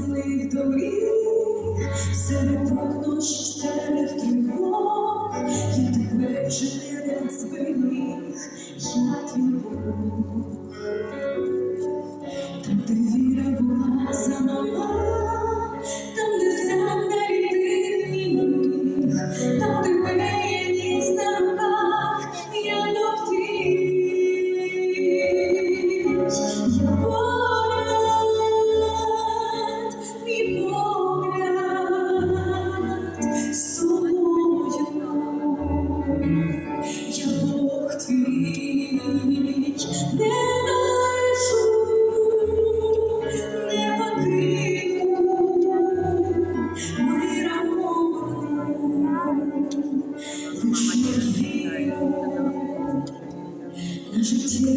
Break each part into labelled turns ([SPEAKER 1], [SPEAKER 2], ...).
[SPEAKER 1] земних доріг, серед поноші, серед тривог, я тебе вже не раз зберіг, я твій Бог.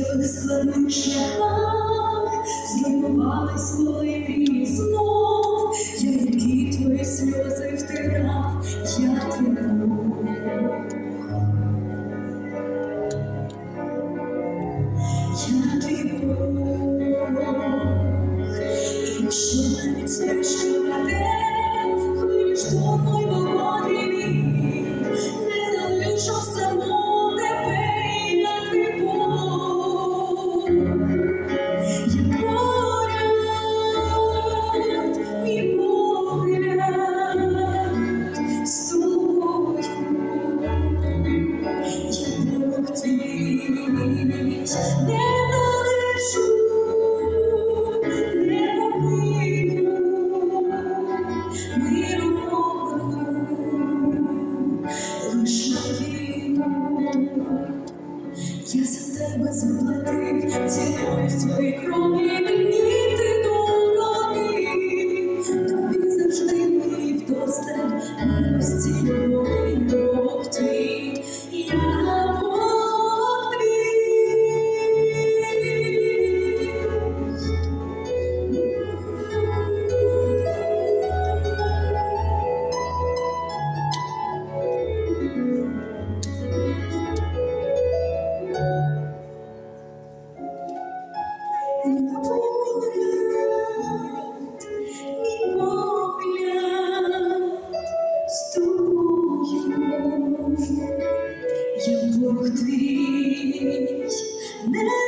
[SPEAKER 1] Життєвих складних шляхах зруйнувались коли мрії знов, я які твої сльози втирав, я твій якщо навіть стежка веде, хвилі шторму й Я за тебе заплатив ціною своєї крові, мені ти дорогий, тобі завжди мій вдосталь милості. Little